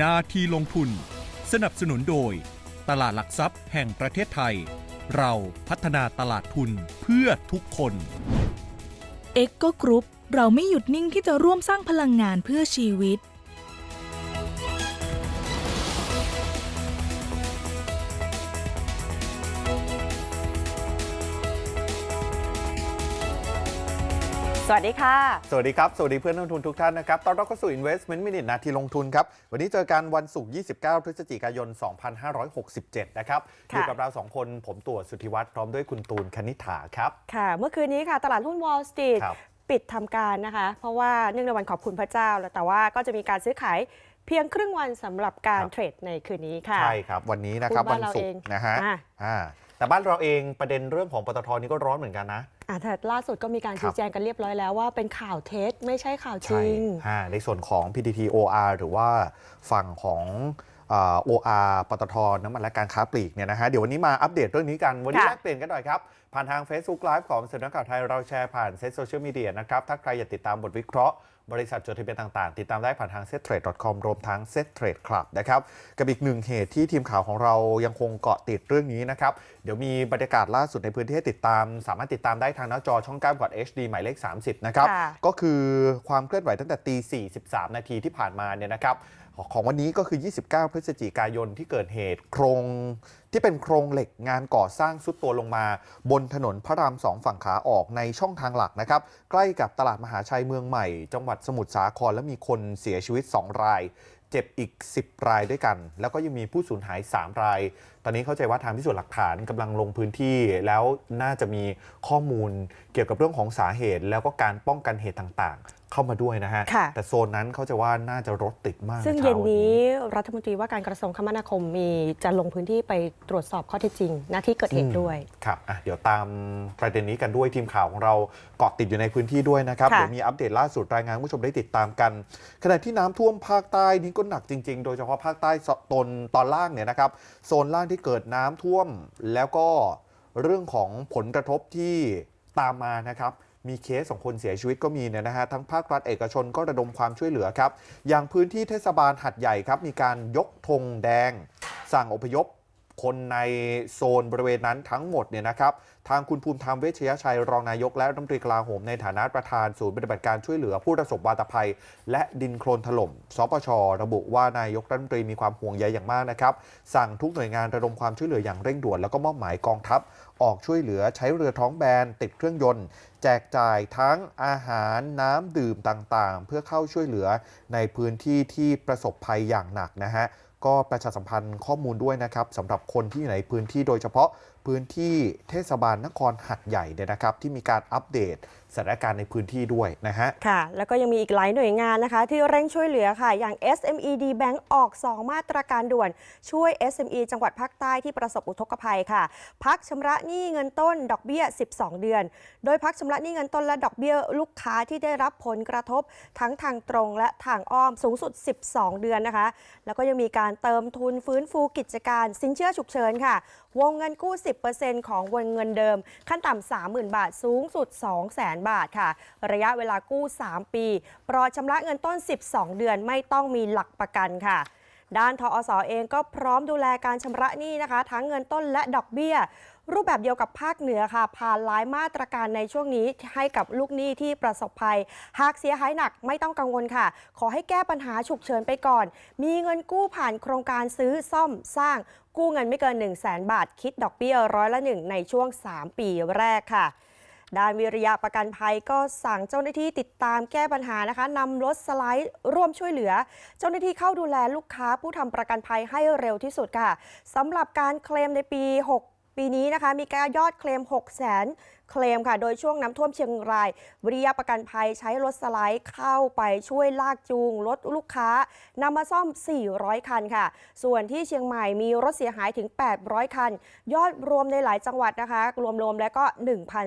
นาทีลงทุน สนับสนุนโดย ตลาดหลักทรัพย์แห่งประเทศไทย เราพัฒนาตลาดทุนเพื่อทุกคนเอ็กโกกรุ๊ปเราไม่หยุดนิ่งที่จะร่วมสร้างพลังงานเพื่อชีวิต สวัสดีค่ะ สวัสดีครับ สวัสดีเพื่อนนักลงทุนทุกท่านนะครับตอนรับเข้าสู่ Investment Minute นาทีลงทุนครับ วันนี้เจอกันวันศุกร์ 29 พฤศจิกายน 2567 นะครับค่ะอยู่กับเราสองคน ผมตัวสุทธิวัฒน์พร้อมด้วยคุณตูนคณิ t าครับ ค่ะ เมื่อคืนนี้ค่ะ ตลาดหุ้น Wall Street ครับ ปิดทำการนะคะ เพราะว่าเนื่องในวันขอบคุณพระเจ้าแล้วแต่ว่าก็จะมีการซื้อขายเพียงครึ่งวันสำหรับการครับ เทรดในคืนนี้ค่ะ ใช่ครับ วันนี้นะครับหุ้นวับ้านนเราศุกเองร์นะฮะอะ อ่าแต่บ้านเราเองประเด็นเรื่องของปตทนี่ก็ร้อนเหมือนกันนะ อะแต่ล่าสุดก็มีการครับชี้แจงกันเรียบร้อยแล้วว่าเป็นข่าวเท็จไม่ใช่ข่าวจใช่ริงอ่าในส่วนของ PTT OR หรือว่าฝั่งของอ่า OR ปตทน้ำมันและการค้าปลีกเนี่ยนะฮะเดี๋ยววันนี้มาอัปเดตเรื่องนี้กัน วันนี้ค่ะแลกเปลี่ยนกันหน่อยครับ ผ่านทาง Facebook Live ของสำนักข่าวไทยเราแชร์ผ่านเซ็ตโซเชียลมีเดียนะครับ ถ้าใครอยากติดตามบทวิเคราะห์ บริษัทจดทะเบียนต่างๆ ติดตามได้ผ่านทาง settrade.com รวมทั้ง settrade club นะครับกับอีกหนึ่งเหตุที่ทีมข่าวของเรายังคงเกาะติดเรื่องนี้นะครับ เดี๋ยวมีบรรยากาศล่าสุดในพื้นที่ให้ติดตาม สามารถติดตามได้ทางหน้าจอช่อง9กด HD หมายเลข 30 นะครับค่ะก็คือความเคลื่อนไหวตั้งแต่ตี 43 นาทีที่ผ่านมาเนี่ยนะครับ ของวันนี้ก็คือ 29 พฤศจิกายนที่เกิดเหตุโครงที่เป็นโครงเหล็กงานก่อสร้างสุดตัวลงมา บนถนนพระรามสองฝั่งขาออกในช่องทางหลักนะครับ ใกล้กับตลาดมหาชัยเมืองใหม่ จังหวัดสมุทรสาครและมีคนเสียชีวิต 2 ราย เจ็บอีก 10 รายด้วยกัน แล้วก็ยังมีผู้สูญหาย 3 ราย ตอนนี้เข้าใจว่าทางพิสูจน์หลักฐานกำลังลงพื้นที่ แล้วน่าจะมีข้อมูลเกี่ยวกับเรื่องของสาเหตุ แล้วก็การป้องกันเหตุต่างๆ เข้ามาด้วยนะฮะ ค่ะ แต่โซนนั้นเขาจะว่าน่าจะรถติดมากซึ่งช้าเย็นนี้รัฐมนตรีว่าการกระทรวงคมนาคมมีจะลงพื้นที่ไปตรวจสอบข้อเท็จจริงหน้าที่เกิดเหตุด้วย ครับอะเดี๋ยวตามประเด็นนี้กันด้วยทีมข่าวของเราเกาะติดอยู่ในพื้นที่ด้วยนะครับค่ะ เดี๋ยวมีอัปเดตล่าสุดรายงานให้ผู้ชมได้ติดตามกัน ขณะที่น้ำท่วมภาคใต้นี่ก็หนักจริง ๆ โดยเฉพาะภาคใต้ตนตอนล่างเนี่ยนะครับ โซนล่างที่เกิดน้ำท่วมแล้วก็เรื่องของผลกระทบที่ตามมานะครับ มีเคสของคนเสียชีวิตก็มีเนี่ยนะฮะทั้งภาครัฐเอกชนก็ระดมความช่วยเหลือครับ อย่างพื้นที่เทศบาลหัดใหญ่ครับมีการยกธงแดง สั่งอพยพ คนในโซนบริเวณนั้นทั้งหมดเนี่ยนะครับทางคุณภูมิธรรมเวชยชัยรองนายกและรัฐมนตรีกลาโหมในฐานะประธานศูนย์ปฏิบัติการช่วยเหลือผู้ประสบวาตภัย และดินโคลนถล่มสปชระบุว่านายกรัฐมนตรีมีความห่วงใยอย่างมากนะครับ สั่งทุกหน่วยงานระดมความช่วยเหลืออย่างเร่งด่วนแล้วก็มอบหมายกองทัพ ออกช่วยเหลือใช้เรือท้องแบนติดเครื่องยนต์ แจกจ่ายทั้งอาหารน้ำดื่มต่างๆ เพื่อเข้าช่วยเหลือในพื้นที่ที่ประสบภัยอย่างหนักนะฮะ ก็ประชาสัมพันธ์ข้อมูลด้วยนะครับสำหรับคนที่อยู่ในพื้นที่โดยเฉพาะพื้นที่เทศบาลนครหัดใหญ่เนี่ยนะครับ ที่มีการอัปเดตสถานการณ์ในพื้นที่ด้วยนะฮะค่ะแล้วก็ยังมีอีกหลายหน่วยงานนะคะ ที่เร่งช่วยเหลือค่ะ อย่าง SMED Bank ออก 2 มาตรการด่วน ช่วย SME จังหวัดภาคใต้ที่ประสบอุทกภัยค่ะ พักชำระหนี้เงินต้นดอกเบี้ย 12 เดือน โดยพักชำระหนี้เงินต้นและดอกเบี้ยลูกค้าที่ได้รับผลกระทบทั้งทางตรงและทางอ้อมสูงสุด 12 เดือนนะคะ แล้วก็ยังมีการเติมทุนฟื้นฟูกิจการ สินเชื่อฉุกเฉินค่ะ วงเงินกู้ 10%ของวงเงินเดิม ขั้นต่ำ30,000 บาท สูงสุด0,000บาทค่ะ ระยะเวลากู้ 3 ปีปลอชำระเงินต้น 12 เดือนไม่ต้องมีหลักประกันค่ะด้านทอสอเองก็พร้อมดูแลการชำระหนี้นะคะ ทั้งเงินต้นและดอกเบี้ย รูปแบบเดียวกับภาคเหนือค่ะ ผ่านหลายมาตรการในช่วงนี้ให้กับลูกหนี้ที่ประสบภัย หากเสียหายหนักไม่ต้องกังวลค่ะ ขอให้แก้ปัญหาฉุกเฉินไปก่อน มีเงินกู้ผ่านโครงการซื้อซ่อมสร้าง กู้เงินไม่เกิน 1 0 0 0 0แบาท คิดดอกเบี้ยร้อยละหนึ่งในช่วง 3 ปีแรกค่ะ ด้านวิริยะประกันภัยก็สั่งเจ้าหน้าที่ติดตามแก้ปัญหานะคะนำรถสไลด์ร่วมช่วยเหลือ เจ้าหน้าที่เข้าดูแลลูกค้าผู้ทำประกันภัยให้เร็วที่สุดค่ะสำหรับการเคลมในปี 6 ปีนี้นะคะมีการยอดเคลม 6 0 0 0 0 เคลมค่ะ โดยช่วงน้ำท่วมเชียงราย วิริยะประกันภัยใช้รถสไลด์เข้าไปช่วยลากจูงรถลูกค้านำมาซ่อม 400 คันค่ะ ส่วนที่เชียงใหม่มีรถเสียหายถึง 800 คัน ยอดรวมในหลายจังหวัดนะคะ รวมๆแล้วก็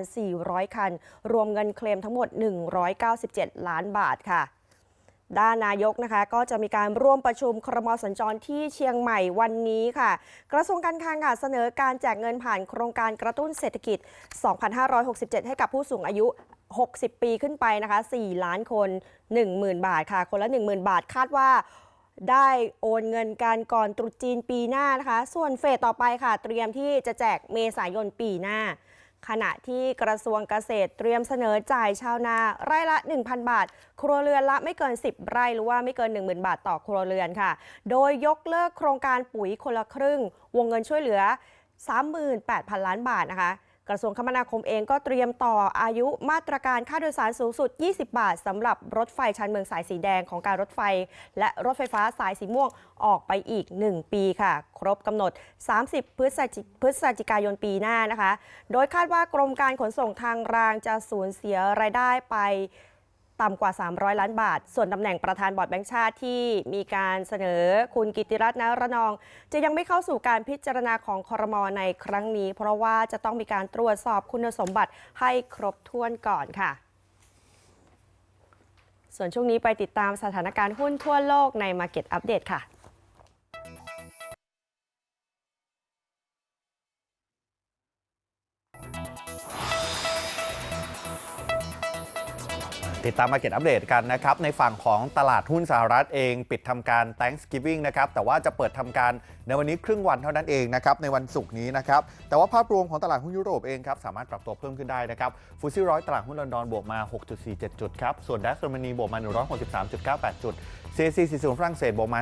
1,400 คัน รวมเงินเคลมทั้งหมด 197 ล้านบาทค่ะ ด้านนายกนะคะ ก็จะมีการร่วมประชุมครมสัญจรที่เชียงใหม่วันนี้ค่ะ กระทรวงการคลังค่ะเสนอการแจกเงินผ่านโครงการกระตุ้นเศรษฐกิจ 2,567 ให้กับผู้สูงอายุ 60 ปีขึ้นไปนะคะ 4 ล้านคน 10,000 บาทค่ะ คนละ 10,000 บาทคาดว่าได้โอนเงินกันก่อนตรุษจีนปีหน้านะคะ ส่วนเฟสต่อไปค่ะ เตรียมที่จะแจกเมษายนปีหน้า ขณะที่กระทรวงเกษตรเตรียมเสนอจ่ายชาวนาไร่ละ 1,000 บาท ครัวเรือนละไม่เกิน 10 ไร่หรือว่าไม่เกิน 10,000 บาทต่อครัวเรือนค่ะ โดยยกเลิกโครงการปุ๋ยคนละครึ่ง วงเงินช่วยเหลือ 38,000 ล้านบาทนะคะ กระทรวงคมนาคมเองก็เตรียมต่ออายุมาตรการค่าโดยสารสูงสุด 20 บาทสำหรับรถไฟชานเมืองสายสีแดงของการรถไฟ และรถไฟฟ้าสายสีม่วงออกไปอีก 1 ปีค่ะ ครบกำหนด 30 พฤศจิพฤศจิกายนปีหน้านะคะ โดยคาดว่ากรมการขนส่งทางรางจะสูญเสียรายได้ไป ต่ำกว่า 300 ล้านบาท ส่วนตำแหน่งประธานบอร์ดแบงก์ชาติที่มีการเสนอคุณกิติรัตน์นรนอง จะยังไม่เข้าสู่การพิจารณาของคอรมอในครั้งนี้ เพราะว่าจะต้องมีการตรวจสอบคุณสมบัติให้ครบถ้วนก่อนค่ะส่วนช่วงนี้ไปติดตามสถานการณ์หุ้นทั่วโลกใน Market Update ค่ะ ติดตามมาเก็ตอัปเดตกันนะครับ ในฝั่งของตลาดหุ้นสหรัฐเอง ปิดทำการ Thanksgiving นะครับ แต่ว่าจะเปิดทำการในวันนี้ครึ่งวันเท่านั้นเองนะครับ ในวันศุกร์นี้นะครับ แต่ว่าภาพรวมของตลาดหุ้นยุโรปเองครับ สามารถปรับตัวเพิ่มขึ้นได้นะครับฟูซี่ร้อยตลาดหุ้นลอนดอนบวกมา 6.47 จุดครับ ส่วนดัชเยอรมนีบวกมา 163.98 จุด CAC 40ฝรั่งเศสบวกมา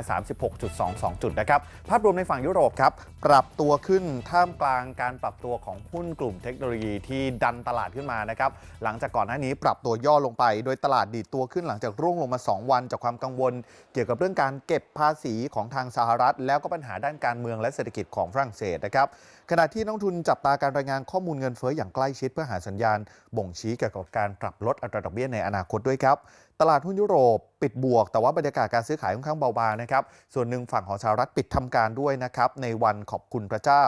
36.22 จุดนะครับ ภาพรวมในฝั่งยุโรปครับ ปรับตัวขึ้นท่ามกลางการปรับตัวของหุ้นกลุ่มเทคโนโลยีที่ดันตลาดขึ้นมานะครับ หลังจากก่อนหน้านี้ปรับตัวย่อลงไปโดยตลาดดีดตัวขึ้นหลังจากร่วงลงมา 2 วันจากความกังวล เกี่ยวกับเรื่องการเก็บภาษีของทางสหรัฐ แล้วก็ปัญหาด้านการเมืองและเศรษฐกิจของฝรั่งเศสนะครับ ขณะที่นักทุนจับตาการรายงานข้อมูลเงินเฟ้ออย่างใกล้ชิดเพื่อหาสัญญาณ บ่งชี้เกี่ยวกับการปรับลดอัตราดอกเบี้ยในอนาคตด้วยครับ ตลาดหุ้นยุโรปปิดบวก แต่ว่าบรรยากาศการซื้อขายค่อนข้างเบาบางนะครับ ส่วนหนึ่งฝั่งของสหรัฐปิดทำการด้วยนะครับ ในวันขอบคุณพระเจ้า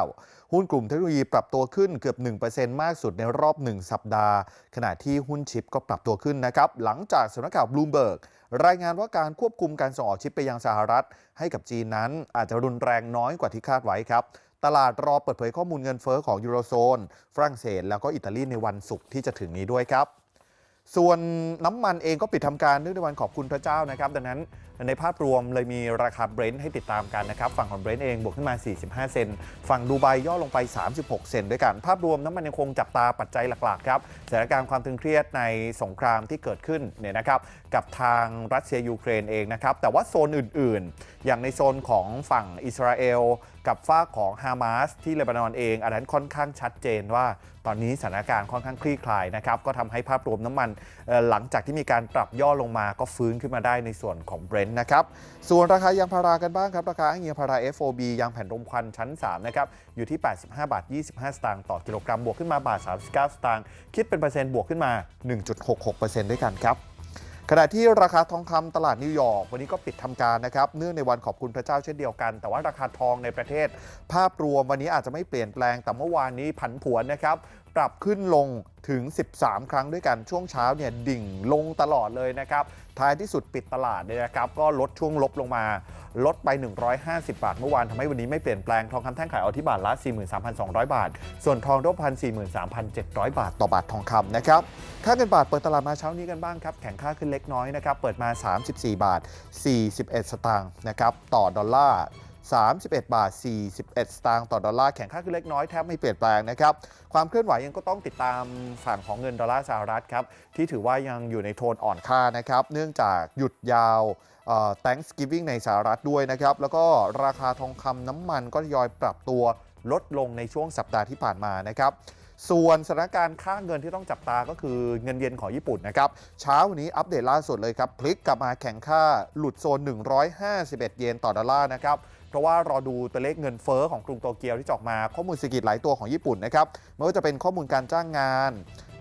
หุ้นกลุ่มเทคโนโลยีปรับตัวขึ้นเกือบ 1%มากสุดในรอบ 1 สัปดาห์ ขณะที่หุ้นชิปก็ปรับตัวขึ้นนะครับหลังจากสำนักข่าวบลูมเบิร์กรายงานว่าการควบคุมการส่งออกชิปไปยังสหรัฐ ให้กับจีนนั้นอาจจะรุนแรงน้อยกว่าที่คาดไว้ครับ ตลาดรอเปิดเผยข้อมูลเงินเฟ้อของยูโรโซน ฝรั่งเศส แล้วก็อิตาลีในวันศุกร์ที่จะถึงนี้ด้วยครับ ส่วนน้ำมันเองก็ปิดทำการเนื่องในวันขอบคุณพระเจ้านะครับ ดังนั้น ในภาพรวมเลยมีราคาเบรนท์ให้ติดตามกันนะครับ ฝั่งของเบรนท์เองบวกขึ้นมา 45 เซนต์ฝั่งดูไบย่อลงไป 36 เซนต์ด้วยกัน ภาพรวมน้ำมันยังคงจับตาปัจจัยหลักๆครับสถานการณ์ความตึงเครียดในสงครามที่เกิดขึ้นเนี่ยนะครับกับทางรัสเซียยูเครนเองนะครับ แต่ว่าโซนอื่น ๆ อย่างในโซนของฝั่งอิสราเอลกับฝ้าของฮามาสที่เลบานอนเอง อันนั้นค่อนข้างชัดเจนว่าตอนนี้สถานการณ์ค่อนข้างคลี่คลายนะครับ ก็ทำให้ภาพรวมน้ำมันหลังจากที่มีการปรับย่อลงมาก็ฟื้นขึ้นมาได้ในส่วนของเบรนท์นะครับ ส่วนราคายางพารากันบ้างครับ ราคาอ้างยางพารา FOB ยางแผ่นรมควันชั้น 3 นะครับ อยู่ที่ 85 บาท 25 สตางค์ต่อกิโลกรัม บวกขึ้นมาบาท 39 สตางค์ คิดเป็นเปอร์เซ็นต์บวกขึ้นมา 1.66%ด้วยกันครับขณะที่ราคาทองคำตลาดนิวยอร์กวันนี้ก็ปิดทำการนะครับเนื่องในวันขอบคุณพระเจ้าเช่นเดียวกัน แต่ว่าราคาทองในประเทศ ภาพรวมวันนี้อาจจะไม่เปลี่ยนแปลงแต่เมื่อวานนี้ผันผวนนะครับ ปรับขึ้นลงถึง 13 ครั้งด้วยกันช่วงเช้าเนี่ยดิ่งลงตลอดเลยนะครับ ท้ายที่สุดปิดตลาดเนี่ยนะครับ ก็ลดช่วงลบลงมา ลดไป 150 บาท เมื่อวานทำให้วันนี้ไม่เปลี่ยนแปลง ทองคำแท่งขายเอาที่บาทละ 43,200 บาท ส่วนทองรูปพัน43,700 บาทต่อบาททองคำนะครับ ค่าเงินบาทเปิดตลาดมาเช้านี้กันบ้างครับ แข็งค่าขึ้นเล็กน้อยนะครับ เปิดมา 34 บาท 41 สตางค์นะครับ ต่อดอลลาร์ 31 บาท 41 สตางค์ต่อดอลลาร์แข็งค่าขึ้นเล็กน้อยแทบไม่เปลี่ยนแปลงนะครับความเคลื่อนไหวยังก็ต้องติดตามฝั่งของเงินดอลลาร์สหรัฐครับที่ถือว่ายังอยู่ในโทนอ่อนค่านะครับเนื่องจากหยุดยาว Thanksgiving ในสหรัฐด้วยนะครับแล้วก็ราคาทองคำน้ำมันก็ทยอยปรับตัวลดลงในช่วงสัปดาห์ที่ผ่านมานะครับส่วนสถานการณ์ค่าเงินที่ต้องจับตาก็คือเงินเยนของญี่ปุ่นนะครับ เช้าวันนี้อัปเดตล่าสุดเลยครับ พลิกกลับมาแข่งค่าหลุดโซน 151 เยนต่อดอลลาร์นะครับ เพราะว่ารอดูตัวเลขเงินเฟ้อของกรุงโตเกียวที่จะออกมาข้อมูลเศรษฐกิจหลายตัวของญี่ปุ่นนะครับไม่ว่าจะเป็นข้อมูลการจ้างงาน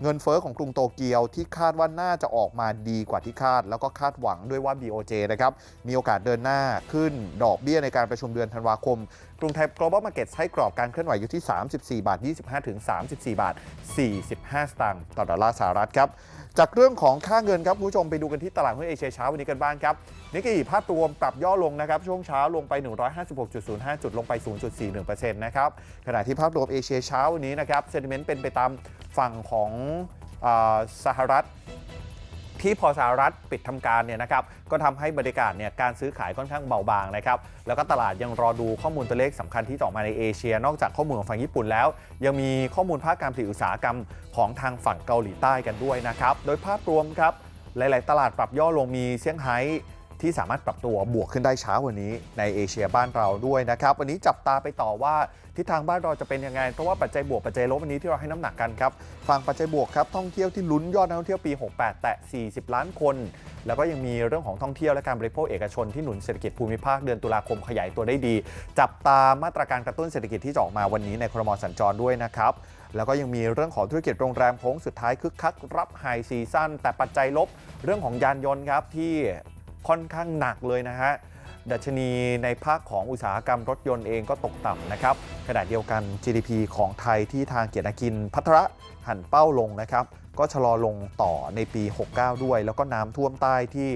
เงินเฟ้อของกรุงโตเกียวที่คาดว่าน่าจะออกมาดีกว่าที่คาด แล้วก็คาดหวังด้วยว่า BOJ นะครับมีโอกาสเดินหน้าขึ้นดอกเบี้ยในการประชุมเดือนธันวาคม กรุงไทย global market ให้กรอบการเคลื่อนไหวอยู่ที่ 34 บาท 25 ถึง 34 บาท 45 สตางค์ต่อดอลลาร์สหรัฐครับ จากเรื่องของค่าเงินครับคุณผู้ชมไปดูกันที่ตลาดหุ้นเอเชียเช้าวันนี้กันบ้างครับนิกเกอีภาพรวมปรับย่อลงนะครับช่วงเช้าลงไป 156.05 จุดลงไป 0.41%นะครับขณะที่ภาพรวมเอเชียเช้าวันนี้นะครับเซนิเมนต์เป็นไปตามฝั่งของอสหรัฐ ที่พอสหรัฐปิดทำการเนี่ยนะครับก็ทำให้บรรยากาศเนี่ยการซื้อขายค่อนข้างเบาบางนะครับแล้วก็ตลาดยังรอดูข้อมูลตัวเลขสำคัญที่ออกมาในเอเชีย นอกจากข้อมูลของฝั่งญี่ปุ่นแล้ว ยังมีข้อมูลภาคการผลิตอุตสาหกรรมของทางฝั่งเกาหลีใต้กันด้วยนะครับโดยภาพรวมครับหลาย ๆ ตลาดปรับย่อลงมีเซี่ยงไฮ้ ที่สามารถปรับตัวบวกขึ้นได้เช้าวันนี้ในเอเชียบ้านเราด้วยนะครับวันนี้จับตาไปต่อว่าทิศทางบ้านเราจะเป็นยังไง เพราะว่าปัจจัยบวกปัจจัยลบวันนี้ที่เราให้น้ำหนักกันครับฝั่งปัจจัยบวกครับท่องเที่ยวที่ลุ้นยอดนักท่องเที่ยวปี 68 แตะ 40 ล้านคน แล้วก็ยังมีเรื่องของท่องเที่ยวและการบริโภคเอกชนที่หนุนเศรษฐกิจภูมิภาคเดือนตุลาคมขยายตัวได้ดี จับตามาตรการกระตุ้นเศรษฐกิจที่จะออกมาวันนี้ในครมสัญจรด้วยนะครับแล้วก็ยังมีเรื่องของธุรกิจโรงแรมโค้งสุดท้ายคึกคักรับไฮซีซั่นแต่ปัจจัยลบเรื่องของยานยนต์ครับที่ ค่อนข้างหนักเลยนะฮะดัชนีในภาคของอุตสาหกรรมรถยนต์เองก็ตกต่ำนะครับขณะเดียวกัน GDP ของไทยที่ทางเกียรตินกินพัทระหันเป้าลงนะครับ ก็ชะลอลงต่อในปี 69 ด้วย แล้วก็น้ำท่วมใต้ที่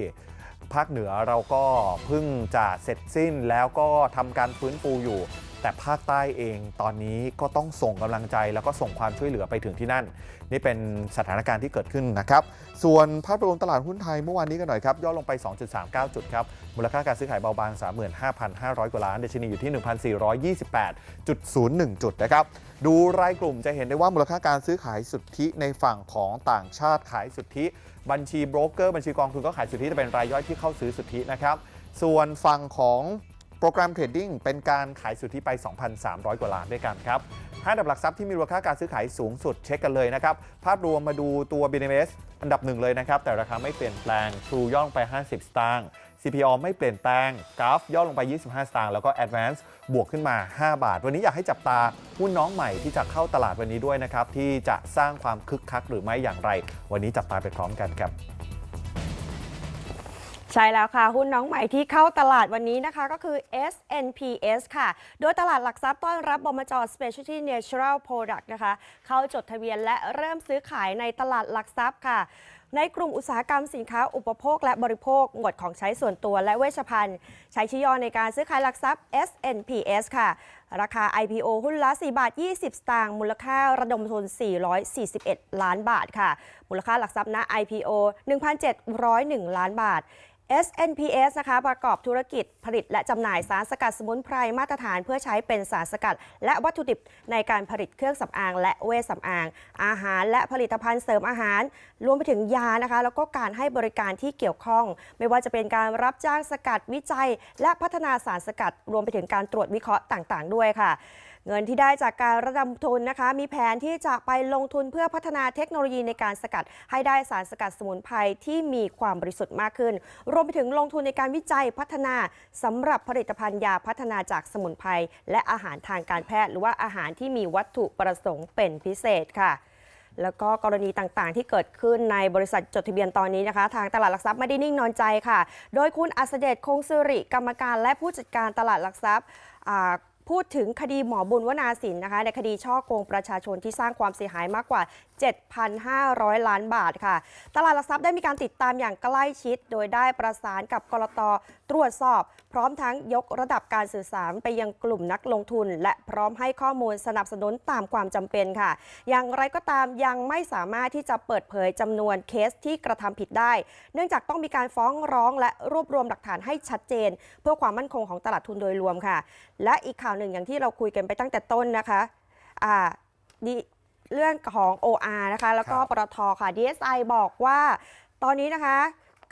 ภาคเหนือเราก็เพิ่งจะเสร็จสิ้นแล้วก็ทำการฟื้นฟูอยู่ แต่ภาคใต้เองตอนนี้ก็ต้องส่งกำลังใจแล้วก็ส่งความช่วยเหลือไปถึงที่นั่น นี่เป็นสถานการณ์ที่เกิดขึ้นนะครับ ส่วนภาพรวมตลาดหุ้นไทยเมื่อวานนี้กันหน่อยครับย่อลงไป 2.39 จุดครับ มูลค่าการซื้อขายเบาบาง 35,500 กว่าล้านเดชนีอยู่ที่ 1,428.01 จุดนะครับดูรายกลุ่มจะเห็นได้ว่ามูลค่าการซื้อขายสุทธิในฝั่งของต่างชาติขายสุทธิ บัญชีโบรกเกอร์บัญชีกองทุนก็ขายสุทธิแต่เป็นรายย่อยที่เข้าซื้อสุทธินะครับส่วนฝั่งของ โปรแกรมเทรดดิ้งเป็นการขายสุทธิไป 2,300 กว่าล้านด้วยกันครับห้าดับหลักทรัพย์ที่มีมูลค่าการซื้อขายสูงสุดเช็คกันเลยนะครับ ภาพรวมมาดูตัว BNS อันดับหนึ่งเลยนะครับ แต่ราคาไม่เปลี่ยนแปลง True ย่อลงไป 50 สตางค์ CPO ไม่เปลี่ยนแปลง g r a f ย่อลงไป 25 สตางค์แล้วก็ Advance บวกขึ้นมา 5 บาท วันนี้อยากให้จับตาหุ้นน้องใหม่ที่จะเข้าตลาดวันนี้ด้วยนะครับที่จะสร้างความคึกคักหรือไม่อย่างไร วันนี้จับตาไปพร้อมกันครับ ใช่แล้วค่ะ หุ้นน้องใหม่ที่เข้าตลาดวันนี้นะคะก็คือ SNPS ค่ะ โดยตลาดหลักทรัพย์ต้อนรับบมจ Specialty Natural Product นะคะ เข้าจดทะเบียนและเริ่มซื้อขายในตลาดหลักทรัพย์ค่ะ ในกลุ่มอุตสาหกรรมสินค้าอุปโภคและบริโภค หมวดของใช้ส่วนตัวและเวชภัณฑ์ ใช้ชิยอในการซื้อขายหลักทรัพย์ SNPS ค่ะ ราคา IPO หุ้นละ 4 บาท 20 สตางค์มูลค่าระดมทุน 441 ล้านบาทค่ะ มูลค่าหลักทรัพย์ณ IPO 1,701 ล้านบาท SNPS นะคะประกอบธุรกิจผลิตและจำหน่ายสารสกัดสมุนไพรมาตรฐานเพื่อใช้เป็นสารสกัด และวัตถุดิบในการผลิตเครื่องสำอาง และเวชสำอาง อาหารและผลิตภัณฑ์เสริมอาหาร รวมไปถึงยานะคะ แล้วก็การให้บริการที่เกี่ยวข้อง ไม่ว่าจะเป็นการรับจ้างสกัดวิจัย และพัฒนาสารสกัด รวมไปถึงการตรวจวิเคราะห์ต่าง ๆ ด้วยค่ะ เงินที่ได้จากการระดมทุนนะคะ มีแผนที่จะไปลงทุนเพื่อพัฒนาเทคโนโลยีในการสกัด ให้ได้สารสกัดสมุนไพรที่มีความบริสุทธิ์มากขึ้น รวมไปถึงลงทุนในการวิจัยพัฒนาสำหรับผลิตภัณฑ์ยาพัฒนาจากสมุนไพรและอาหารทางการแพทย์ หรือว่าอาหารที่มีวัตถุประสงค์เป็นพิเศษค่ะแล้วก็กรณีต่างๆ ที่เกิดขึ้นในบริษัทจดทะเบียนตอนนี้นะคะ ทางตลาดหลักทรัพย์ไม่ได้นิ่งนอนใจค่ะ โดยคุณอัสเดชคงสิริกรรมการและผู้จัดการตลาดหลักทรัพย์ พูดถึงคดีหมอบุญวนาสินนะคะ ในคดีช่อโกงประชาชนที่สร้างความเสียหายมากกว่า 7,500 ล้านบาทค่ะ ตลาดหลักทรัพย์ได้มีการติดตามอย่างใกล้ชิด โดยได้ประสานกับกรตตรวจสอบ ร้อมทั้งยกระดับการสื่อสารไปยังกลุ่มนักลงทุน และพร้อมให้ข้อมูลสนับสนุนตามความจำเป็นค่ะ อย่างไรก็ตามยังไม่สามารถที่จะเปิดเผยจำนวนเคสที่กระทำผิดได้ เนื่องจากต้องมีการฟ้องร้องและรวบรวมหลักฐานให้ชัดเจน เพื่อความมั่นคงของตลาดทุนโดยรวมค่ะ และอีกข่าวหนึ่งอย่างที่เราคุยกันไปตั้งแต่ต้นนะคะอ่าดิเรื่องของ OR นะคะ แล้วก็ครับปตทค่ะ DSI บอกว่าตอนนี้นะคะ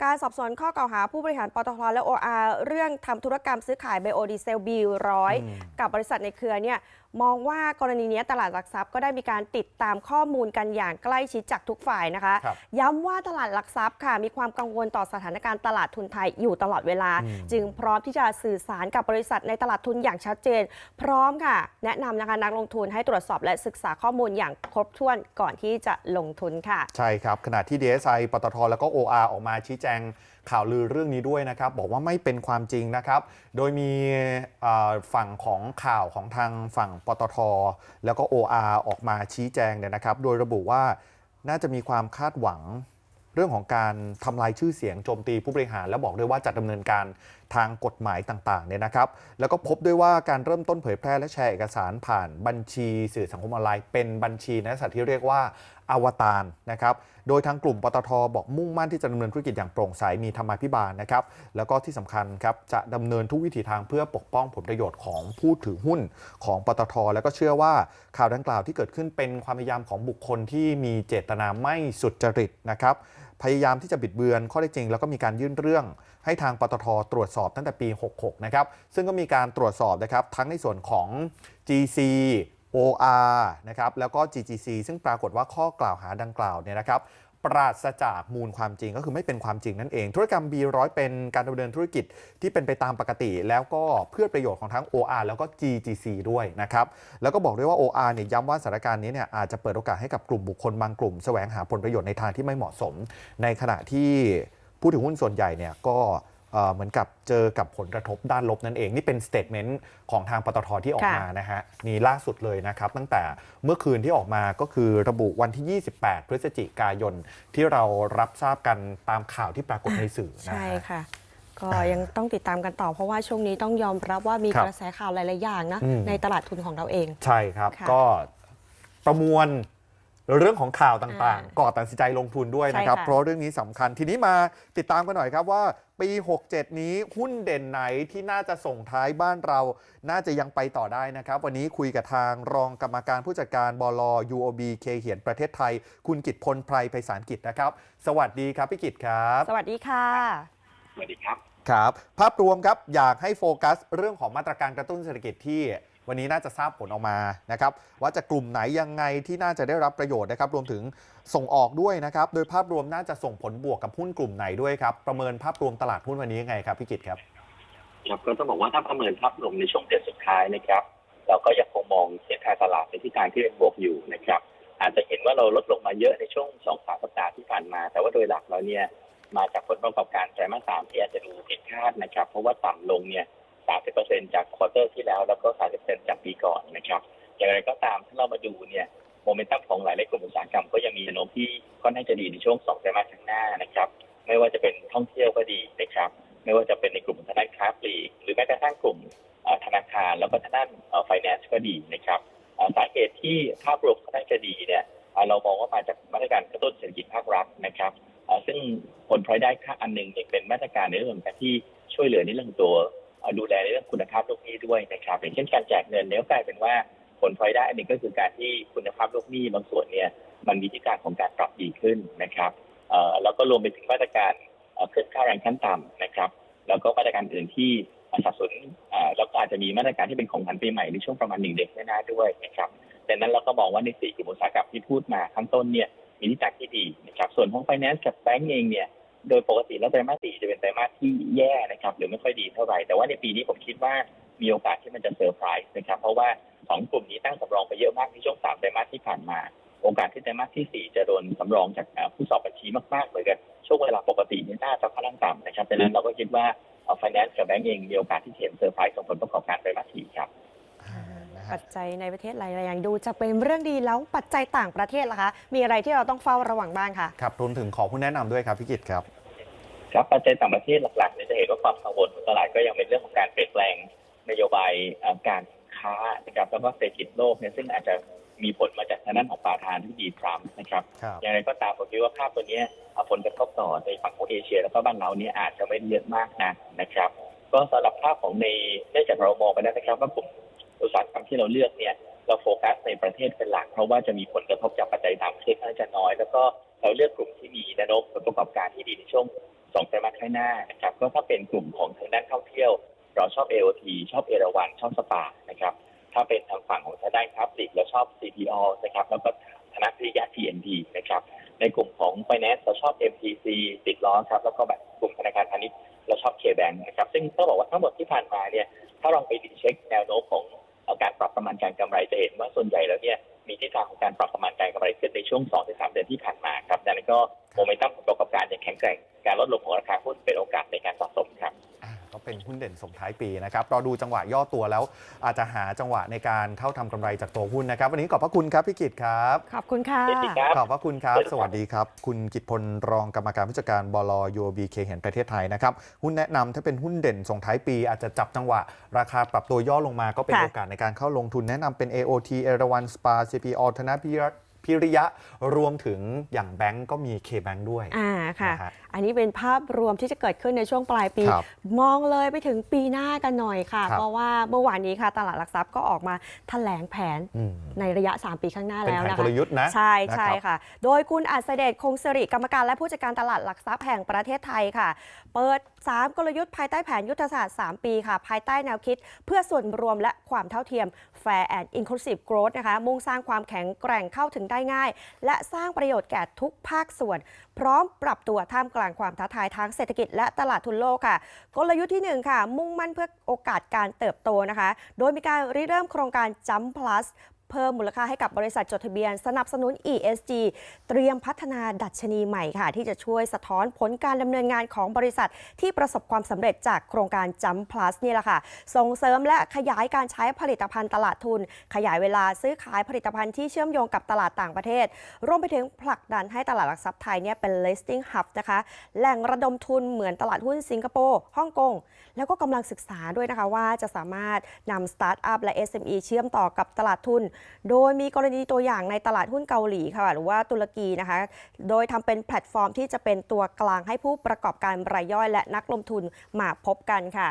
การสอบสวนข้อกล่าวหาผู้บริหารปตทและ OR เรื่องทำธุรกรรมซื้อขายไบโอดีเซลบีร้อยอืมกับบริษัทในเครือเนี่ย มองว่ากรณีเนี้ยตลาดหลักทรัพย์ก็ได้มีการติดตามข้อมูลกันอย่างใกล้ชิดจากทุกฝ่ายนะคะครับย้ำว่าตลาดหลักทรัพย์ค่ะ มีความกังวลต่อสถานการณ์ตลาดทุนไทยอยู่ตลอดเวลาอืมจึงพร้อมที่จะสื่อสารกับบริษัทในตลาดทุนอย่างชัดเจน พร้อมค่ะ แนะนำนะคะนักลงทุนให้ตรวจสอบและศึกษาข้อมูลอย่างครบถ้วนก่อนที่จะลงทุนค่ะ ใช่ครับขณะที่ DSI ปตทแล้วก็ OR ออกมาชี้แจง ข่าวลือเรื่องนี้ด้วยนะครับ บอกว่าไม่เป็นความจริงนะครับ โดยมีฝั่งของข่าวของทางฝั่งปตท แล้วก็ OR ออกมาชี้แจงเนี่ยนะครับ โดยระบุว่าน่าจะมีความคาดหวังเรื่องของการทำลายชื่อเสียงโจมตีผู้บริหาร และบอกด้วยว่าจะดำเนินการทางกฎหมายต่างๆเนี่ยนะครับ แล้วก็พบด้วยว่าการเริ่มต้นเผยแพร่และแชร์เอกสารผ่านบัญชีสื่อสังคมออนไลน์เป็นบัญชีในลักษณะที่เรียกว่าอวตารนะครับ โดยทางกลุ่มปตทบอกมุ่งมั่นที่จะดำเนินธุรกิจอย่างโปร่งใสมีธรรมาภิบาลนะครับแล้วก็ที่สำคัญครับจะดำเนินทุกวิถีทางเพื่อปกป้องผลประโยชน์ของผู้ถือหุ้นของปตท แล้วก็เชื่อว่าข่าวดังกล่าวที่เกิดขึ้นเป็นความพยายามของบุคคลที่มีเจตนาไม่สุจริตนะครับพยายามที่จะบิดเบือนข้อเท็จจริง แล้วก็มีการยื่นเรื่องให้ทางปตทตรวจสอบตั้งแต่ปี 66 นะครับ ซึ่งก็มีการตรวจสอบนะครับทั้งในส่วนของ GC OR นะครับแล้วก็ GGC ซึ่งปรากฏว่าข้อกล่าวหาดังกล่าวเนี่ยนะครับปราศจากมูลความจริงก็คือไม่เป็นความจริงนั่นเอง ธุรกรรม B100 เป็นการดำเนินธุรกิจที่เป็นไปตามปกติ แล้วก็เพื่อประโยชน์ของทั้ง OR แล้วก็ GGC ด้วยนะครับแล้วก็บอกด้วยว่า OR เนี่ยย้ำว่าสถานการณ์นี้เนี่ยอาจจะเปิดโอกาสให้กับกลุ่มบุคคลบางกลุ่มแสวงหาผลประโยชน์ในทางที่ไม่เหมาะสม ในขณะที่ผู้ถือหุ้นส่วนใหญ่เนี่ยก็ เอ่อเหมือนกับเจอกับผลกระทบด้านลบนั่นเอง นี่เป็นสเต t เมนต์ของทางปตทที่ออกค่ะมานะฮะนี่ล่าสุดเลยนะครับ ตั้งแต่เมื่อคืนที่ออกมาก็คือระบุวันที่ 28 พฤศจิกายนที่เรารับทราบกันตามข่าวที่ปรากฏในสื่อนะใช่ฮะค่ะก็ยังต้องติดตามกันต่อเพราะว่าช่วงนี้ต้องยอมรับว่ามีครับกระแสข่าวหลาย ๆ อย่างนะอืมในตลาดทุนของเราเอง ใช่ครับค่ะก็ประมวล เรื่องของข่าวต่างอ่าๆก่อนตัดสินใจลงทุนด้วยนะครับ ใช่ค่ะ เพราะเรื่องนี้สำคัญทีนี้มาติดตามกันหน่อยครับว่า ปี 67 นี้หุ้นเด่นไหนที่น่าจะส่งท้ายบ้านเรา น่าจะยังไปต่อได้นะครับ วันนี้คุยกับทางรองกรรมการผู้จัดการบล UOB เคเหียนประเทศไทย คุณกิตพลไพรไพศาลกิจนะครับ สวัสดีครับพี่กิตครับ สวัสดีค่ะ สวัสดีครับ ครับ ภาพรวมครับ อยากให้โฟกัสเรื่องของมาตรการกระตุ้นเศรษฐกิจที่ วันนี้น่าจะทราบผลออกมานะครับว่าจะกลุ่มไหนยังไงที่น่าจะได้รับประโยชน์นะครับรวมถึงส่งออกด้วยนะครับโดยภาพรวมน่าจะส่งผลบวกกับหุ้นกลุ่มไหนด้วยครับประเมินภาพรวมตลาดหุ้นวันนี้ยังไงครับพี่กิตครับครับก็ต้องบอกว่าถ้าประเมินภาพรวมในช่วงเดือนสุดท้ายนะครับ เราก็ยังคงมองเส้นทางตลาดในทิศทางที่เป็นบวกอยู่นะครับ อาจจะเห็นว่าเราลดลงมาเยอะในช่วงสองสามสัปดาห์ที่ผ่านมา แต่ว่าโดยหลักแล้วเนี่ยมาจากผลประกอบการไตรมาสสามที่อาจจะดูผิดคาดนะครับ เพราะว่าต่ำลงเนี่ย สามสิบเปอร์เซ็นจากควอเตอร์ที่แล้ว แล้วก็สามสิบเปอร์เซ็นจากปีก่อนนะครับ อย่างไรก็ตามถ้าเรามาดูเนี่ยโมเมนตัมของหลายๆกลุ่มอุตสาหกรรมก็ยังมีแนวโน้มที่ค่อนข้างจะดีในช่วงสองไตรมาสข้างหน้านะครับ ไม่ว่าจะเป็นท่องเที่ยวก็ดีนะครับ ไม่ว่าจะเป็นในกลุ่มธนาคารปลีกหรือแม้กระทั่งกลุ่มธนาคารแล้วก็ทางด้านไฟแนนซ์ก็ดีนะครับสาเหตุที่ภาพรวมค่อนข้างจะดีเนี่ยเรามองว่ามาจากมาตรการกระตุ้นเศรษฐกิจภาครัฐนะครับซึ่งผลพลอยได้ค่าอันหนึ่งเนี่ยเป็นมาตรการในเรื่องของการที่ช่วยเหลือในเรื่องตัว ดูแลในเรื่องคุณภาพลูกหนี้ด้วยนะครับอย่างเช่นการแจกเงินเนี่ยกลายเป็นว่าผลพลอยได้อันนึงก็คือการที่คุณภาพลูกหนี้บางส่วนเนี่ยมันมีทิศทางของการปรับดีขึ้นนะครับแล้วก็รวมไปถึงมาตรการขึ้นค่าแรงขั้นต่ำนะครับ แล้วก็มาตรการอื่นที่สับสนุนอ่าแล้วก็อาจจะมีมาตรการที่เป็นของขวัญปีใหม่ในช่วงประมาณหนึ่งเดือนหน้าด้วยนะครับดังนั้นเราก็มองว่าในสี่กลุ่มอุตสาหกรรมที่พูดมาข้างต้นเนี่ยมีทิศทางที่ดีนะครับ ส่วนของ finance กับแบงก์เองเนี่ย โดยปกติแล้วไตรมาสสี่จะเป็นไตรมาสที่แย่นะครับ หรือไม่ค่อยดีเท่าไหร่แต่ว่าในปีนี้ผมคิดว่ามีโอกาสที่มันจะเซอร์ไพรส์นะครับ เพราะว่าสองกลุ่มนี้ตั้งสำรองไปเยอะมากในช่วงสามไตรมาสที่ผ่านมา โอกาสที่ไตรมาสที่สี่จะโดนสำรองจากอ่าผู้สอบบัญชีมากๆเลยกันช่วงเวลาปกตินี่น่าจะค่อนข้างต่ำนะครับดังนั้นเราก็คิดว่าไฟแนนซ์กับแบงก์เองมีโอกาสที่จะเห็นเซอร์ไพรส์ส่งผลประกอบการไตรมาสสี่ครับปัจจัยในประเทศหลายๆอย่างดูจะเป็นเรื่องดีแล้วปัจจัยต่างประเทศล่ะคะ มีอะไรที่เราต้องเฝ้าระวังบ้างคะครับรวมถึงขอผู้แนะนำด้วยครับพี่กิตครับ ครับปัจจัยต่างประเทศหลักๆเนี่ยจะเห็นว่าความกังวลของตลาดก็ยังเป็นเรื่องของการเปลี่ยนแปลงนโยบายเอ่อการค้านะครับแล้วก็เศรษฐกิจโลกเนี่ยซึ่งอาจจะมีผลมาจากทางด้านของปาทานที่ดีทรัมป์นะครับครับ อย่างไรก็ตามผมคิดว่าภาพตัวเนี้ยเอาผลกระทบต่อในฝั่งของเอเชีย แล้วก็บ้านเราเนี่ยอาจจะไม่ได้เยอะมากนะนะครับ ก็สำหรับภาพของในเนื่องจากเรามองไปแล้วนะครับว่ากลุ่มอุตสาหกรรมที่เราเลือกเนี่ยเราโฟกัสในประเทศเป็นหลัก เพราะว่าจะมีผลกระทบจากปัจจัยต่างประเทศค่อนข้างจะน้อย แล้วก็เราเลือกกลุ่มที่มีแนวโน้มผลประกอบการที่ดีในช่วง สองไตรมาสข้างหน้านะครับก็ถ้าเป็นกลุ่มของทางด้านท่องเที่ยว เราชอบ AOT ชอบเอราวันชอบสปานะครับถ้าเป็นทางฝั่งของทางด้านคราฟติกเราชอบ CPO นะครับแล้วก็ธนาคารยา TND นะครับในกลุ่มของ Finance เราชอบ MTC ติดล้อครับแล้วก็แบบกลุ่มธนาคารพาณิชย์เราชอบ KBank นะครับซึ่งต้องบอกว่าทั้งหมดที่ผ่านมาเนี่ยถ้าลองไปดีเช็คแนวโน้มของอ่อการปรับประมาณการกำไรจะเห็นว่าส่วนใหญ่แล้วเนี่ย มีทิศทางของการปรับประมาณการกำไรขึ้นในช่วง 2-3 เดือนที่ผ่านมาครับดังนั้นก็โมเมนตัมของประกอบการยังแข็งแกร่ง การลดลงของราคาหุ้นเป็นโอกาสในการสะสมครับอ่า ก็เป็นหุ้นเด่นส่งท้ายปีนะครับเราดูจังหวะย่อตัวแล้ว อาจจะหาจังหวะในการเข้าทำกำไรจากตัวหุ้นนะครับ วันนี้ขอบพระคุณครับพี่กิตครับ ขอบคุณค่ะ สวัสดีครับ ขอบพระคุณครับ สวัสดีครับ คุณกิตพลรองกรรมการผู้จัดการบลยูบีเคเห็นประเทศไทยนะครับ หุ้นแนะนำถ้าเป็นหุ้นเด่นส่งท้ายปี อาจจะจับจังหวะ ราคาปรับตัวย่อลงมาก็เป็นค่ะ โอกาสในการเข้าลงทุนแนะนำเป็น AOT เอราวันสปา CPO ธนาพิ พิริยะรวมถึงอย่างแบงก์ก็มีเคแบงก์ด้วยอ่าค่ะนะฮะอันนี้เป็นภาพรวมที่จะเกิดขึ้นในช่วงปลายปี ครับมองเลยไปถึงปีหน้ากันหน่อยค่ะ ครับ เพราะว่าเมื่อวานนี้ค่ะ ตลาดหลักทรัพย์ก็ออกมาแถลงแผนอืมในระยะ 3 ปีข้างหน้าเป็นแล้วแผนนะกคะลยุทธ์นะใช่นะครับใช่ค่ะ โดยคุณอัศเดชคงสิริกรรมการและผู้จัดการตลาดหลักทรัพย์แห่งประเทศไทยค่ะ เปิด 3 กลยุทธ์ภายใต้แผนยุทธศาสตร์ 3 ปีค่ะ ภายใต้แนวคิด เพื่อส่วนรวมและความเท่าเทียม Fair and Inclusive Growth นะคะ มุ่งสร้างความแข็งแกร่งเข้าถึงได้ง่าย และสร้างประโยชน์แก่ทุกภาคส่วน พร้อมปรับตัวท่ามกลางความท้าทายทางเศรษฐกิจและตลาดทุนโลกค่ะ กลยุทธ์ที่ 1 ค่ะ มุ่งมั่นเพื่อโอกาสการเติบโตนะคะ โดยมีการริเริ่มโครงการ Jump Plus เพิ่มมูลค่าให้กับบริษัทจดทะเบียน สนับสนุน ESG เตรียมพัฒนาดัชนีใหม่ค่ะ ที่จะช่วยสะท้อนผลการดำเนินงานของบริษัท ที่ประสบความสำเร็จจากโครงการ Jump Plus นี่แหละค่ะ ส่งเสริมและขยายการใช้ผลิตภัณฑ์ตลาดทุน ขยายเวลาซื้อขายผลิตภัณฑ์ที่เชื่อมโยงกับตลาดต่างประเทศ รวมไปถึงผลักดันให้ตลาดหลักทรัพย์ไทยเนี่ยเป็น listing hub นะคะแหล่งระดมทุนเหมือนตลาดหุ้นสิงคโปร์ฮ่องกงแล้วก็กำลังศึกษาด้วยนะคะว่าจะสามารถนำสตาร์ทอัพและ SME เชื่อมต่อกับตลาดทุนโดยมีกรณีตัวอย่างในตลาดหุ้นเกาหลีค่ะหรือว่าตุรกีนะคะ โดยทำเป็นแพลตฟอร์มที่จะเป็นตัวกลางให้ผู้ประกอบการรายย่อยและนักลงทุนมาพบกันค่ะ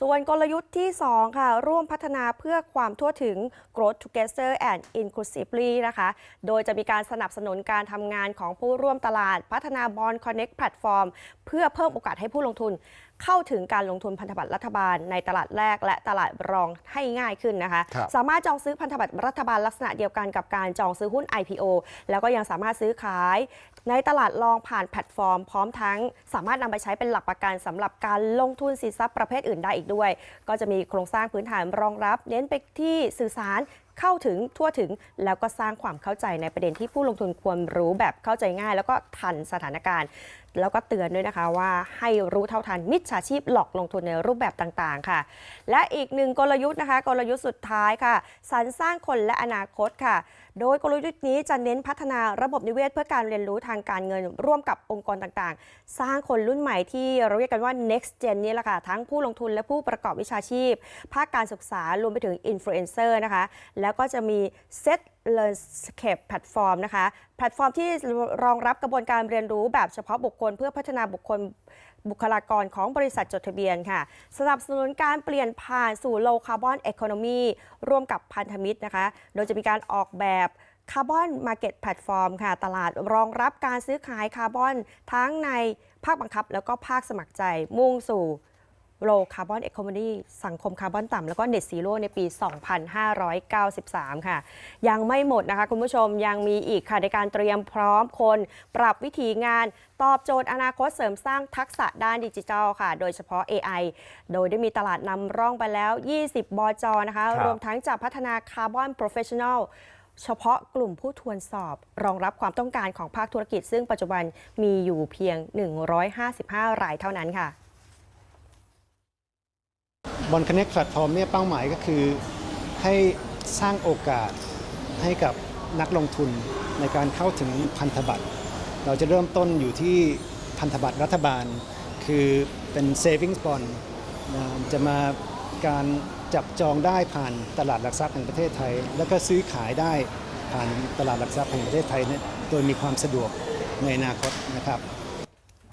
ส่วนกลยุทธ์ที่ 2 ค่ะ ร่วมพัฒนาเพื่อความทั่วถึง growth together and inclusively นะคะ โดยจะมีการสนับสนุนการทำงานของผู้ร่วมตลาด พัฒนา Bond Connect Platform เพื่อเพิ่มโอกาสให้ผู้ลงทุน เข้าถึงการลงทุนพันธบัตรรัฐบาลในตลาดแรกและตลาดรองให้ง่ายขึ้นนะคะครับสามารถจองซื้อพันธบัตรรัฐบาลลักษณะเดียวกันกับการจองซื้อหุ้น IPO แล้วก็ยังสามารถซื้อขายในตลาดรองผ่านแพลตฟอร์ม พร้อมทั้งสามารถนำไปใช้เป็นหลักประกันสำหรับการลงทุนสินทรัพย์ประเภทอื่นได้อีกด้วย ก็จะมีโครงสร้างพื้นฐานรองรับ เน้นไปที่สื่อสารเข้าถึงทั่วถึงแล้วก็สร้างความเข้าใจในประเด็นที่ผู้ลงทุนควรรู้แบบเข้าใจง่าย แล้วก็ทันสถานการณ์แล้วก็เตือนด้วยนะคะว่าให้รู้เท่าทันมิจฉาชีพหลอกลงทุนในรูปแบบต่างๆค่ะ และอีกหนึ่งกลยุทธ์นะคะ กลยุทธ์สุดท้ายค่ะสรรสร้างคนและอนาคตค่ะ โดยกลยุทธ์นี้จะเน้นพัฒนาระบบนิเวศ เพื่อการเรียนรู้ทางการเงินร่วมกับองค์กรต่างๆ สร้างคนรุ่นใหม่ที่เราเรียกกันว่า next gen นี่แหละค่ะทั้งผู้ลงทุนและผู้ประกอบวิชาชีพ ภาคการศึกษารวมไปถึงอินฟลูเอนเซอร์นะคะแล้วก็จะมี Set Learnscape แพลต ฟอร์มนะคะ แพลตฟอร์มที่รองรับกระบวนการเรียนรู้แบบเฉพาะบุคคล เพื่อพัฒนาบุคคลบุคลากรของบริษัทจดทะเบียนค่ะ สนับสนุนการเปลี่ยนผ่านสู่ low carbon economy ร่วมกับพันธมิตรนะคะ โดยจะมีการออกแบบคาร์บอนมาร์เก็ตแพลตฟอร์มค่ะ ตลาดรองรับการซื้อขายคาร์บอนทั้งในภาคบังคับ แล้วก็ภาคสมัครใจมุ่งสู่ low carbon economy สังคมคาร์บอนต่ำแล้วก็ net zero ในปี 2593 ค่ะ ยังไม่หมดนะคะคุณผู้ชมยังมีอีกค่ะในการเตรียมพร้อมคน ปรับวิธีงานตอบโจทย์อนาคตเสริมสร้างทักษะด้านดิจิทัลค่ะ โดยเฉพาะ AI โดยได้มีตลาดนำร่องไปแล้ว 20บจนะคะครับรวมทั้งจะพัฒนาคาร์บอนโปรเฟชชั่น a ลเฉพาะกลุ่มผู้ทวนสอบ รองรับความต้องการของภาคธุรกิจ ซึ่งปัจจุบันมีอยู่เพียง 155 รายเท่านั้นค่ะ บอลคอนเน็กแพลตฟอร์มเนี่ยเป้าหมายก็คือให้สร้างโอกาสให้กับนักลงทุนในการเข้าถึงพันธบัตร เราจะเริ่มต้นอยู่ที่พันธบัตรรัฐบาล คือเป็น savings bond นะจะมาการจับจองได้ผ่านตลาดหลักทรัพย์แห่งประเทศไทย แล้วก็ซื้อขายได้ผ่านตลาดหลักทรัพย์แห่งประเทศไทยเนี่ยโดยมีความสะดวกในอนาคตนะครับ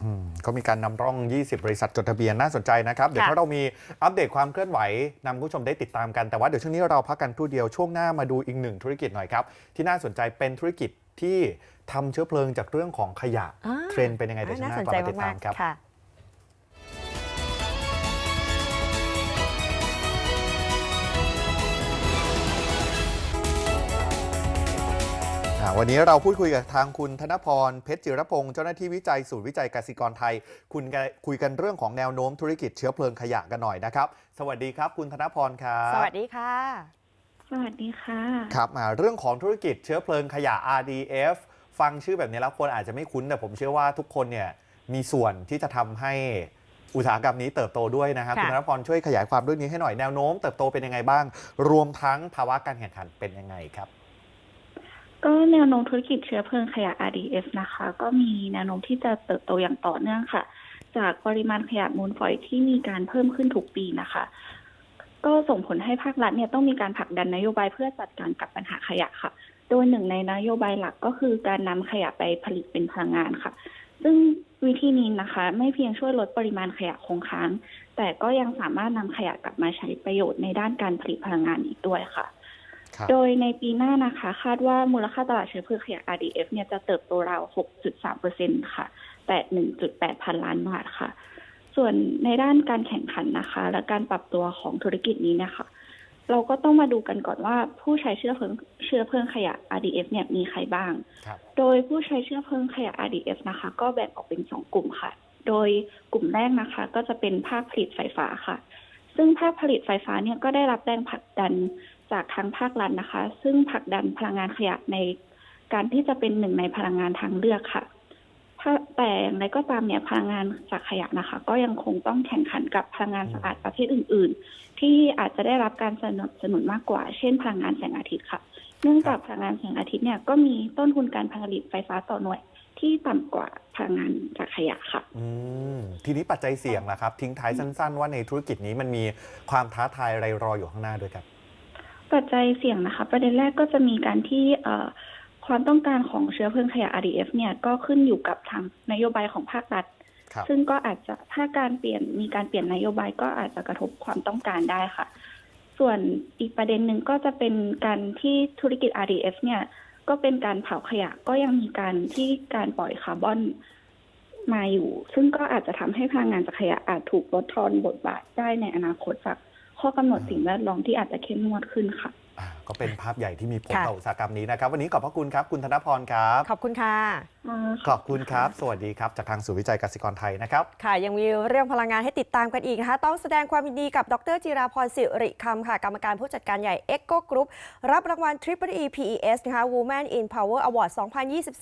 อืมก็มีการนำร่อง 20 บริษัทจดทะเบียนน่าสนใจนะครับ เดี๋ยวค่ะถ้าเรามีอัปเดตความเคลื่อนไหวนำคุณผู้ชมได้ติดตามกัน แต่ว่าเดี๋ยวช่วงนี้เราพักกันครู่เดียวช่วงหน้ามาดูอีกหนึ่งธุรกิจหน่อยครับ ที่น่าสนใจเป็นธุรกิจที่ทำเชื้อเพลิงจากเรื่องของขยะอ่าเทรนด์เป็นยังไงเดี๋ยวช่วงหน่าน้าสนกลับใจมาติดตามากครับ วันนี้เราพูดคุยกับทางคุณธนพร เพชรจิรพงศ์เจ้าหน้าที่วิจัยศูนย์วิจัยกสิกรไทย คุณกันคุยกันเรื่องของแนวโน้มธุรกิจเชื้อเพลิงขยะกันหน่อยนะครับ สวัสดีครับคุณธนพรครับสวัสดีค่ะ สวัสดีค่ะครับอ่าเรื่องของธุรกิจเชื้อเพลิงขยะ RDF ฟังชื่อแบบนี้แล้วคนอาจจะไม่คุ้นแต่ผมเชื่อว่าทุกคนเนี่ยมีส่วนที่จะทำให้อุตสาหกรรมนี้เติบโตด้วยนะครับค่ะคุณธนพรช่วยขยายความเรื่องนี้ให้หน่อยแนวโน้มเติบโตเป็นยังไงบ้าง รวมทั้งภาวะการแข่งขันเป็นยังไงครับ ก็แนวโน้มธุรกิจเชื้อเพลิงขยะ RDF นะคะ ก็มีแนวโน้มที่จะเติบโตอย่างต่อเนื่องค่ะ จากปริมาณขยะมูลฝอยที่มีการเพิ่มขึ้นทุกปีนะคะ ก็ส่งผลให้ภาครัฐเนี่ยต้องมีการผลักดันนโยบายเพื่อจัดการกับปัญหาขยะค่ะ โดยหนึ่งในนโยบายหลักก็คือการนำขยะไปผลิตเป็นพลังงานค่ะ ซึ่งวิธีนี้นะคะ ไม่เพียงช่วยลดปริมาณขยะคงค้าง แต่ก็ยังสามารถนำขยะกลับมาใช้ประโยชน์ในด้านการผลิตพลังงานอีกด้วยค่ะ โดยในปีหน้านะคะ คาดว่ามูลค่าตลาดเชื้อเพลิงขยะ RDF เนี่ยจะเติบโตราว 6.3%ค่ะแต่1.8 พันล้านบาทค่ะ ส่วนในด้านการแข่งขันนะคะ และการปรับตัวของธุรกิจนี้เนะคะ เราก็ต้องมาดูกันก่อนว่าผู้ใช้เชื้อเพลิงเชื้อเพลิงขยะ RDF เนี่ยมีใครบ้างครับโดยผู้ใช้เชื้อเพลิงขยะ RDF นะคะ ก็แบ่งออกเป็นสองกลุ่มค่ะ โดยกลุ่มแรกนะคะ ก็จะเป็นภาคผลิตไฟฟ้าค่ะ ซึ่งภาคผลิตไฟฟ้าเนี่ยก็ได้รับแรงผลักดัน จากทางภาครัฐนะคะ ซึ่งผลักดันพลังงานขยะในการที่จะเป็นหนึ่งในพลังงานทางเลือกค่ะถ้าแต่อย่างไรก็ตามเนี่ยพลังงานจากขยะนะคะ ก็ยังคงต้องแข่งขันกับพลังงานสะอาดประเภทอื่น ๆ ที่อาจจะได้รับการสนับสนุนมากกว่า เช่น พลังงานแสงอาทิตย์ค่ะ เนื่องจากพลังงานแสงอาทิตย์เนี่ยก็มีต้นทุนการผลิตไฟฟ้าต่อหน่วย ที่ต่ำกว่าพลังงานจากขยะค่ะอืมทีนี้ปัจจัยเสี่ยงล่ะครับ ทิ้งท้ายสั้น ๆ ว่าในธุรกิจนี้มันมีความท้าทายอะไรรออยู่ข้างหน้าด้วยครับ ปัจจัยเสี่ยงนะคะ ประเด็นแรกก็จะมีการที่เอ่อความต้องการของเชื้อเพลิงขยะ RDF เนี่ยก็ขึ้นอยู่กับทางนโยบายของภาครัฐครับซึ่งก็อาจจะถ้าการเปลี่ยนมีการเปลี่ยนนโยบายก็อาจจะกระทบความต้องการได้ค่ะ ส่วนอีกประเด็นหนึ่งก็จะเป็นการที่ธุรกิจ RDF เนี่ยก็เป็นการเผาขยะก็ยังมีการที่การปล่อยคาร์บอนมาอยู่ ซึ่งก็อาจจะทำให้พลังงานจากขยะอาจถูกลดทอนบทบาทได้ในอนาคตจาก ข้อกำหนดสิ่งแวดล้อมที่อาจจะเข้มงวดขึ้นค่ะ ก็เป็นภาพใหญ่ที่มีผลค่ะต่ออุตสาหกรรมนี้นะครับ วันนี้ขอบพระคุณครับ คุณธนพรครับ ขอบคุณค่ะ ขอบคุณครับ สวัสดีครับ จากทางศูนย์วิจัยกสิกรไทยนะครับ ค่ะ ยังมีเรื่องพลังงานให้ติดตามกันอีกนะคะ ต้องแสดงความยินดีกับดรจิราพรสิริคำค่ะ กรรมการผู้จัดการใหญ่ Echo Group รับรางวัล Triple E PES นะคะ Women in Power Award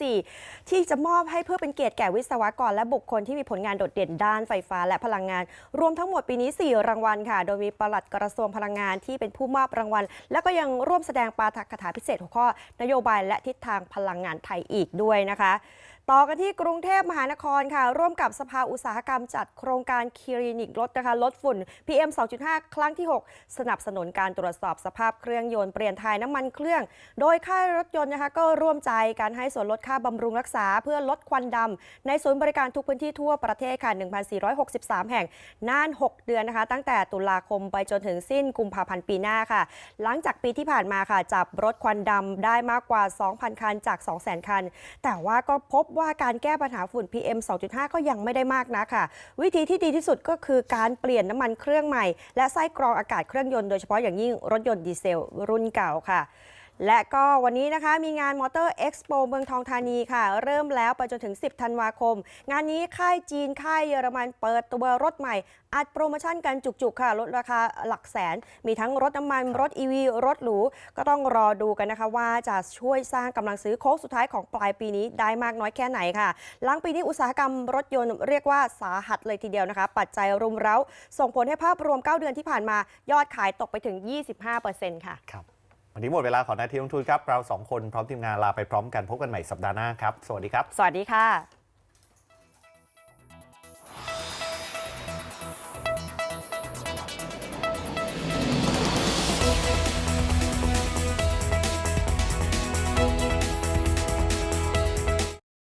2024 ที่จะมอบให้เพื่อเป็นเกียรติแก่วิศวกร และบุคคลที่มีผลงานโดดเด่นด้านไฟฟ้า และพลังงาน รวมทั้งหมดปีนี้ 4 รางวัลค่ะ โดยมีปลัดกระทรวงพลังงานที่เป็นผู้มอบรางวัล แล้วก็ยังร่วมแสดงปาฐกถาพิเศษหัวข้อนโยบายและทิศทางพลังงานไทยอีกด้วยนะคะ ต่อกันที่กรุงเทพมหานครค่ะ ร่วมกับสภาอุตสาหกรรมจัดโครงการคลินิกลดนะคะลดฝุ่น PM 2.5 ครั้งที่ 6 สนับสนุนการตรวจสอบสภาพเครื่องยนต์เปลี่ยนถ่ายน้ำมันเครื่อง โดยค่ายรถยนต์นะคะก็ร่วมใจการให้ส่วนลดค่าบำรุงรักษา เพื่อลดควันดำในศูนย์บริการทุกพื้นที่ทั่วประเทศค่ะ 1,463 แห่งนาน 6 เดือนนะคะ ตั้งแต่ตุลาคมไปจนถึงสิ้นกุมภาพันธ์ปีหน้าค่ะ หลังจากปีที่ผ่านมาค่ะจับรถควันดำได้มากกว่า 2,000 คันจาก 200,000 คัน แต่ว่าก็พบว่าการแก้ปัญหาฝุ่น PM 2.5 ก็ยังไม่ได้มากนะค่ะ วิธีที่ดีที่สุดก็คือการเปลี่ยนน้ำมันเครื่องใหม่ และไส้กรองอากาศเครื่องยนต์โดยเฉพาะอย่างยิ่งรถยนต์ดีเซลรุ่นเก่าค่ะ และก็วันนี้นะคะมีงานมอเตอร์เอ็กซ์โปเมืองทองธานีค่ะ เริ่มแล้วไปจนถึง 10 ธันวาคม งานนี้ค่ายจีนค่ายเยอรมันเปิดตัวรถใหม่ อัดโปรโมชั่นกันจุกๆ ค่ะ ลดราคาหลักแสน มีทั้งรถน้ำมัน รถ EV รถหรู ก็ต้องรอดูกันนะคะ ว่าจะช่วยสร้างกำลังซื้อโค้งสุดท้ายของปลายปีนี้ได้มากน้อยแค่ไหนค่ะหลังปีนี้อุตสาหกรรมรถยนต์เรียกว่าสาหัสเลยทีเดียวนะคะ ปัจจัยรุมเร้า ส่งผลให้ภาพรวม 9 เดือนที่ผ่านมายอดขายตกไปถึง 25%ค่ะครับ วันนี้หมดเวลาของนาทีลงทุนครับ เราสองคนพร้อมทีมงานลาไปพร้อมกันพบกันใหม่สัปดาห์หน้าครับ สวัสดีครับ สวัสดีค่ะ